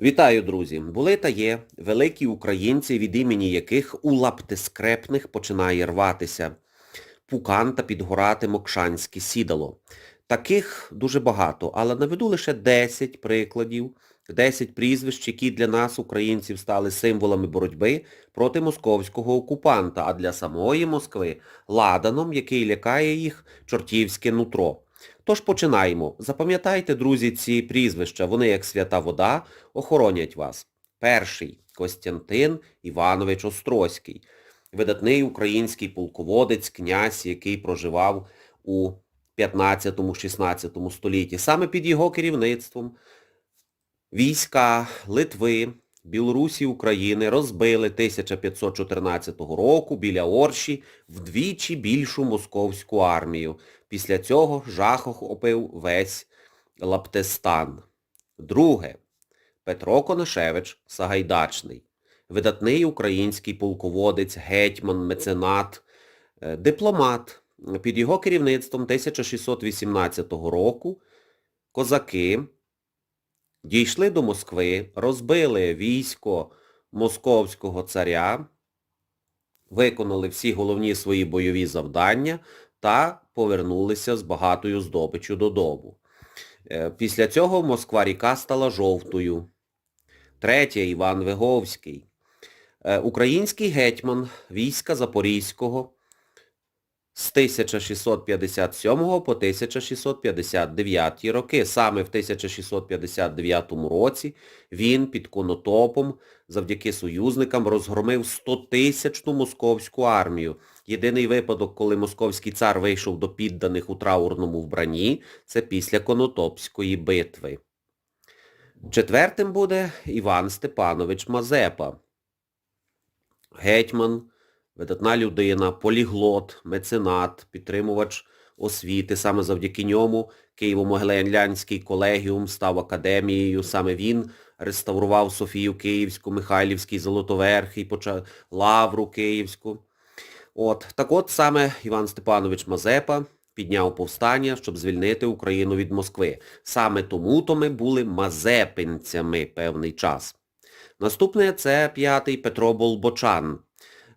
Вітаю, друзі! Були та є великі українці, від імені яких у лаптискрепних починає рватися пукан та підгорати мокшанське сідало. Таких дуже багато, але наведу лише 10 прикладів, 10 прізвищ, які для нас, українців, стали символами боротьби проти московського окупанта, а для самої Москви ладаном, який лякає їх чортівське нутро. Тож починаємо. Запам'ятайте, друзі, ці прізвища. Вони, як свята вода, охоронять вас. Перший Костянтин Іванович Острозький. Видатний український полководець, князь, який проживав у 15-16 столітті. Саме під його керівництвом війська Литви, Білорусі, України розбили 1514 року біля Орші вдвічі більшу московську армію. Після цього жах охопив весь Лаптестан. Друге. Петро Конашевич Сагайдачний. Видатний український полководець, гетьман, меценат, е, дипломат. Під його керівництвом 1618 року козаки дійшли до Москви, розбили військо московського царя, виконали всі головні свої бойові завдання та повернулися з багатою здобичю додому. Е, Після цього Москва-ріка стала жовтою. Третє Іван Виговський. Е, Український гетьман війська Запорізького з 1657 по 1659 роки. Саме в 1659 році він під Конотопом завдяки союзникам розгромив 100-тисячну московську армію. Єдиний випадок, коли московський цар вийшов до підданих у траурному вбранні, це після Конотопської битви. Четвертим буде Іван Степанович Мазепа. Гетьман, видатна людина, поліглот, меценат, підтримувач освіти. Саме завдяки ньому Києво-Могилянський колегіум став академією. Саме він реставрував Софію Київську, Михайлівський Золотоверхий. Лавру Київську. От, так от саме Іван Степанович Мазепа підняв повстання, щоб звільнити Україну від Москви. Саме тому-то ми були мазепинцями певний час. Наступне це п'ятий Петро Болбочан.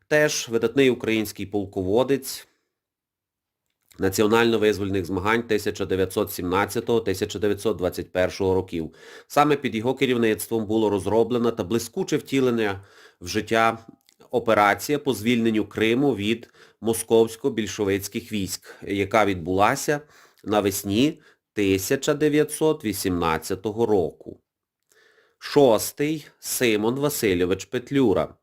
Теж видатний український полководець національно-визвольних змагань 1917-1921 років. Саме під його керівництвом було розроблена та блискуче втілення в життя операція по звільненню Криму від московсько-більшовицьких військ, яка відбулася навесні 1918 року. Шостий Симон Васильович Петлюра.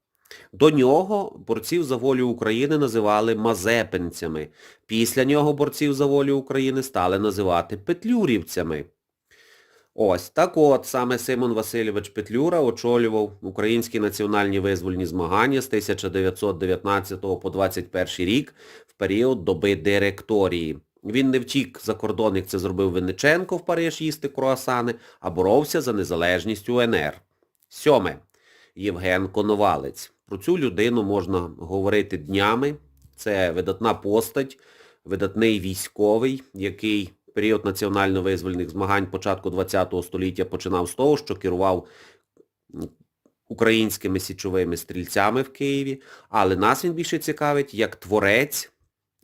До нього борців за волю України називали мазепинцями. Після нього борців за волю України стали називати петлюрівцями. Ось, так от, саме Симон Васильович Петлюра очолював українські національні визвольні змагання з 1919 по 21 рік в період доби директорії. Він не втік за кордон, як це зробив Винниченко в Париж їсти круасани, а боровся за незалежність УНР. Сьоме. Євген Коновалець. Про цю людину можна говорити днями. Це видатна постать, видатний військовий, який період національно-визвольних змагань початку ХХ століття починав з того, що керував українськими січовими стрільцями в Києві, але нас він більше цікавить як творець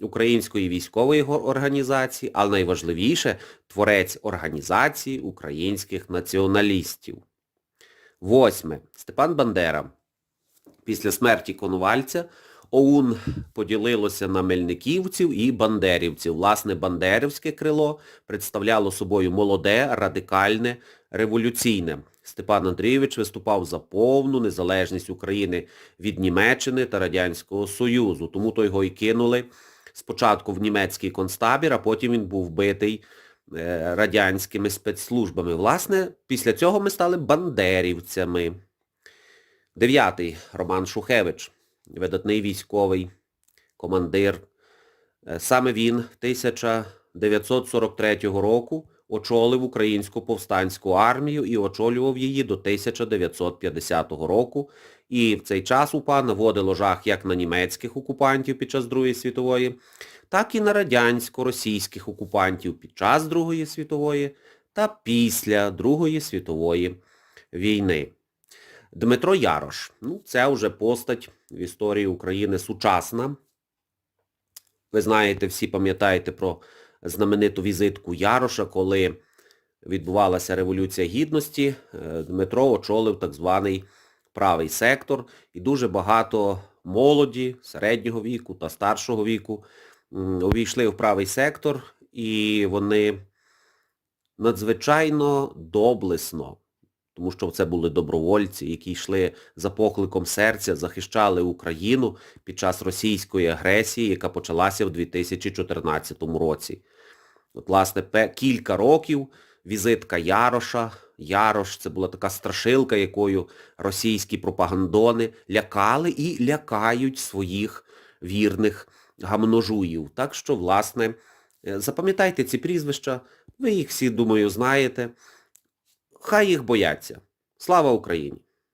української військової організації, але найважливіше творець організації українських націоналістів. Восьме. Степан Бандера. Після смерті Конувальця ОУН поділилося на мельниківців і бандерівців. Власне, бандерівське крило представляло собою молоде, радикальне, революційне. Степан Андрійович виступав за повну незалежність України від Німеччини та Радянського Союзу. Тому то його і кинули спочатку в німецький концтабір, а потім він був вбитий е, радянськими спецслужбами. Власне, після цього ми стали бандерівцями. Дев'ятий Роман Шухевич, видатний військовий командир. Е, Саме він 1943 року очолив Українську повстанську армію і очолював її до 1950 року. І в цей час УПА наводило жах як на німецьких окупантів під час Другої світової, так і на радянсько-російських окупантів під час Другої світової та після Другої світової війни. Дмитро Ярош. Ну, це вже постать в історії України сучасна. Ви знаєте, всі пам'ятаєте про знамениту візитку Яроша, коли відбувалася Революція Гідності. Е, Дмитро очолив так званий правий сектор і дуже багато молоді, середнього віку та старшого віку увійшли в правий сектор і вони надзвичайно доблесно, тому що це були добровольці, які йшли за покликом серця, захищали Україну під час російської агресії, яка почалася в 2014 році. От, власне, кілька років візитка Яроша. Ярош це була така страшилка, якою російські пропагандони лякали і лякають своїх вірних гамножуїв. Так що, власне, е, запам'ятайте ці прізвища, ви їх всі, думаю, знаєте. Хай їх бояться. Слава Україні!